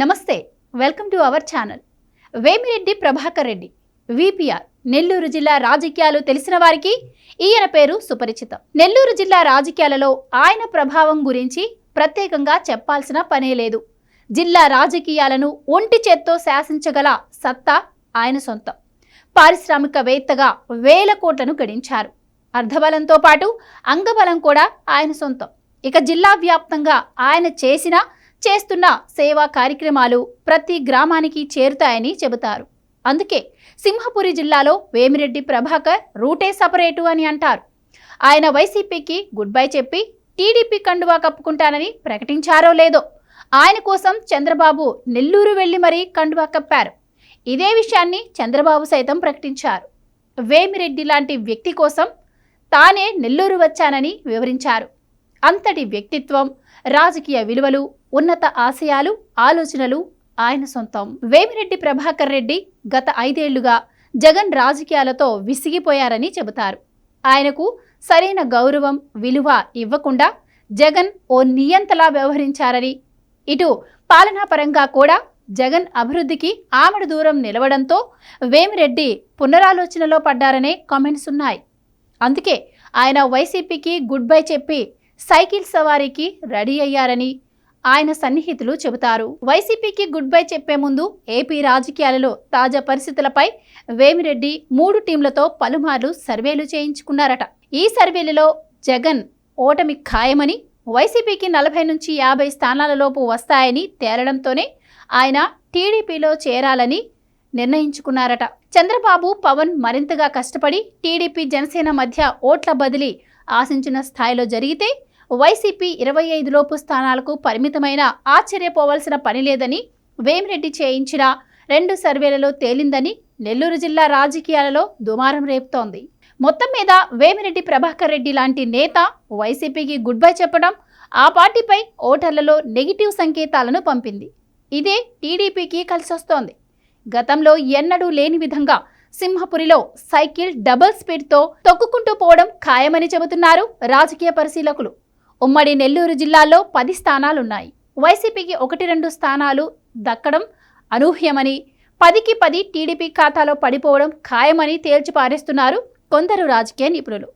నమస్తే welcome to our channel. Vemireddy Prabhakar Reddy VPR Nellore జిల్లా రాజకీయాలు తెలిసిన వారికి ఈయన పేరు సుపరిచితం. నెల్లూరు జిల్లా రాజకీయాలలో ఆయన ప్రభావం గురించి ప్రత్యేకంగా చెప్పాల్సిన పనే లేదు. జిల్లా రాజకీయాలను ఒంటి చేత్తో శాసించగల సత్తా ఆయన సొంతం. పారిశ్రామికవేత్తగా వేల కోట్లను గడించారు. అర్ధబలంతో పాటు అంగబలం కూడా ఆయన సొంతం. ఇక జిల్లా వ్యాప్తంగా ఆయన చేసిన చేస్తున్న సేవా కార్యక్రమాలు ప్రతి గ్రామానికి చేరుతాయని చెబుతారు. అందుకే సింహపురి జిల్లాలో వేమిరెడ్డి ప్రభాకర్ రూటే సపరేటు అని అంటారు. ఆయన వైసీపీకి గుడ్ బై చెప్పి టీడీపీ కండువా కప్పుకుంటానని ప్రకటించారో లేదో ఆయన కోసం చంద్రబాబు నెల్లూరు వెళ్ళి మరీ కండువా కప్పారు. ఇదే విషయాన్ని చంద్రబాబు సైతం ప్రకటించారు. వేమిరెడ్డి లాంటి వ్యక్తి కోసం తానే నెల్లూరు వచ్చానని వివరించారు. అంతటి వ్యక్తిత్వం రాజకీయ విలువలు ఉన్నత ఆశయాలు ఆలోచనలు ఆయన సొంతం. వేమిరెడ్డి ప్రభాకర్ రెడ్డి గత ఐదేళ్ళుగా జగన్ రాజకీయాలతో విసిగిపోయారని చెబుతారు. ఆయనకు సరైన గౌరవం విలువ ఇవ్వకుండా జగన్ ఓ నియంతలా వ్యవహరించారని ఇటు పాలనాపరంగా కూడా జగన్ అభివృద్ధికి ఆమెడు దూరం నిలవడంతో వేమిరెడ్డి పునరాలోచనలో పడ్డారనే కామెంట్స్ ఉన్నాయి. అందుకే ఆయన వైసీపీకి గుడ్ బై చెప్పి సైకిల్ సవారీకి రెడీ అయ్యారని ఆయన సన్నిహితులు చెబుతారు. వైసీపీకి గుడ్ బై చెప్పే ముందు ఏపీ రాజకీయాలలో తాజా పరిస్థితులపై వేమిరెడ్డి మూడు టీంలతో పలుమార్లు సర్వేలు చేయించుకున్నారట. ఈ సర్వేలలో జగన్ ఓటమి ఖాయమని వైసీపీకి నలభై నుంచి యాభై స్థానాలలోపు వస్తాయని తేలడంతోనే ఆయన టీడీపీలో చేరాలని నిర్ణయించుకున్నారట. చంద్రబాబు పవన్ మరింతగా కష్టపడి టీడీపీ జనసేన మధ్య ఓట్ల బదిలీ ఆశించిన స్థాయిలో జరిగితే వైసీపీ ఇరవై ఐదు లోపు స్థానాలకు పరిమితమైన ఆశ్చర్యపోవాల్సిన పని లేదని వేమిరెడ్డి చేయించిన రెండు సర్వేలలో తేలిందని నెల్లూరు జిల్లా రాజకీయాలలో దుమారం రేపుతోంది. మొత్తం మీద వేమిరెడ్డి ప్రభాకర్ రెడ్డి లాంటి నేత వైసీపీకి గుడ్ బై చెప్పడం ఆ పార్టీపై ఓటర్లలో నెగిటివ్ సంకేతాలను పంపింది. ఇదే టీడీపీకి కలిసొస్తోంది. గతంలో ఎన్నడూ లేని విధంగా సింహపురిలో సైకిల్ డబుల్ స్పీడ్తో తొక్కుకుంటూ పోవడం ఖాయమని చెబుతున్నారు రాజకీయ పరిశీలకులు. ఉమ్మడి నెల్లూరు జిల్లాలో పది స్థానాలున్నాయి. వైసీపీకి ఒకటి రెండు స్థానాలు దక్కడం అనూహ్యమని పదికి పది టీడీపీ ఖాతాలో పడిపోవడం ఖాయమని తేల్చి పారేస్తున్నారు కొందరు రాజకీయ నిపుణులు.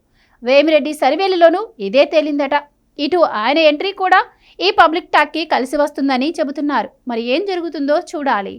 వేమిరెడ్డి సర్వేలలోనూ ఇదే తేలిందట. ఇటు ఆయన ఎంట్రీ కూడా ఈ పబ్లిక్ టాక్కి కలిసి వస్తుందని చెబుతున్నారు. మరి ఏం జరుగుతుందో చూడాలి.